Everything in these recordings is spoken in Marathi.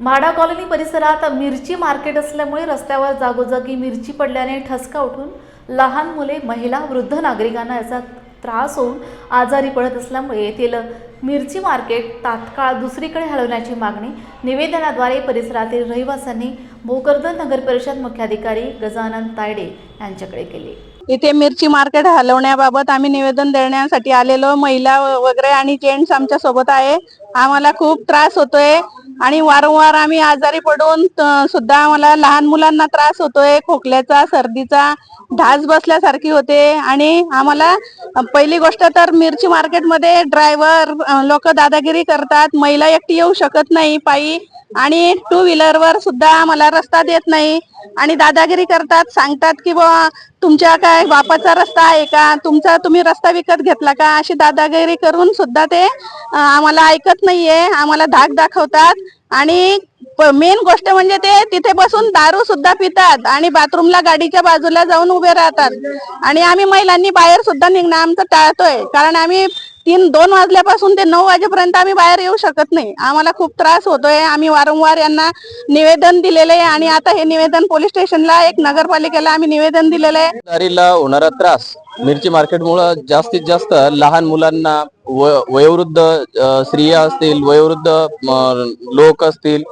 म्हाडा कॉलनी परिसरात मिरची मार्केट असल्यामुळे रस्त्यावर जागोजागी मिरची पडल्याने ठसका उठून लहान मुले महिला वृद्ध नागरिकांना याचा त्रास होऊन आजारी पडत असल्यामुळे येथील मिरची मार्केट तात्काळ दुसरीकडे हलवण्याची मागणी निवेदनाद्वारे परिसरातील रहिवाशांनी भोकरदन नगर परिषद मुख्याधिकारी गजानन तायडे यांच्याकडे केली. इथे मिरची मार्केट हलवण्याबाबत आम्ही निवेदन देण्यासाठी आलेलो. महिला वगैरे आणि जेंट्स आमच्यासोबत आहे. आम्हाला खूप त्रास होतोय. आणि वारंवार आम्ही आजारी पडून सुद्धा आम्हाला लहान मुलांना त्रास होतोय खोकल्याचा सर्दीचा ढास बसल्यासारखी होते. आणि आम्हाला पहिली गोष्ट तर मिरची मार्केटमध्ये ड्रायव्हर लोक दादागिरी करतात. महिला एकटी येऊ शकत नाही. पायी आणि टू व्हीलरवर सुद्धा आम्हाला रस्ता देत नाही. आणि दादागिरी करतात सांगतात की बुवा तुमच्या काय बापाचा रस्ता आहे का? तुमचा तुम्ही रस्ता विकत घेतला का? अशी दादागिरी करून सुद्धा ते आम्हाला ऐकत नाहीये. आम्हाला धाक दाखवतात. आणि मेन गोष्ट म्हणजे ते तिथे बसून दारू सुद्धा पितात आणि बाथरूमला गाडीच्या बाजूला जाऊन उभे राहतात. आणि आम्ही महिलांनी बाहेर सुद्धा निघणं आमचं टाळतोय. कारण आम्ही तीन दोन वाजल्यापासून ते नऊ वाजेपर्यंत आम्ही बाहेर येऊ शकत नाही. आम्हाला खूप त्रास होतोय. आम्ही वारंवार यांना निवेदन दिलेलं आहे आणि आता हे निवेदन पोलीस स्टेशनला एक नगरपालिकेला आम्ही निवेदन दिलेलं आहे दारीला होणारा त्रास मिरची मार्केटमुळं जास्तीत जास्त लहान मुलांना वयोवृद्ध स्त्रिया असतील वयोवृद्ध लोक असतील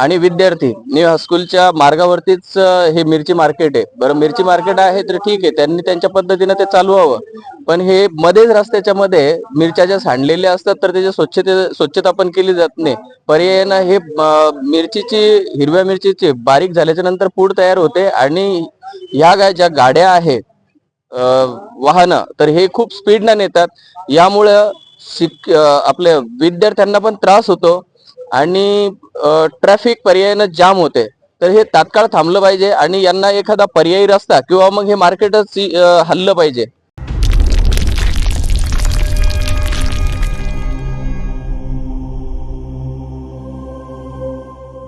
आणि विद्यार्थी न्यू हायस्कूलच्या मार्गावरतीच हे मिरची मार्केट आहे. बरं मिरची मार्केट आहे तर ठीक आहे त्यांनी त्यांच्या पद्धतीनं ते चालू हवं पण हे मध्येच रस्त्याच्या मध्ये मिरच्या ज्या सांडलेल्या असतात तर त्याची स्वच्छते स्वच्छता पण केली जात नाही. पर्यायानं हे मिरचीची हिरव्या मिरचीची बारीक झाल्याच्यानंतर पूड तयार होते आणि ह्या ज्या गाड्या आहेत वाहनं तर हे खूप स्पीडनं नेतात. यामुळं शिक आपल्या विद्यार्थ्यांना पण त्रास होतो आणि ट्रॅफिक पर्यायानं जाम होते. तर हे तात्काळ थांबलं पाहिजे आणि यांना एखादा पर्यायी रस्ता किंवा मग हे मार्केटच हल्लं पाहिजे.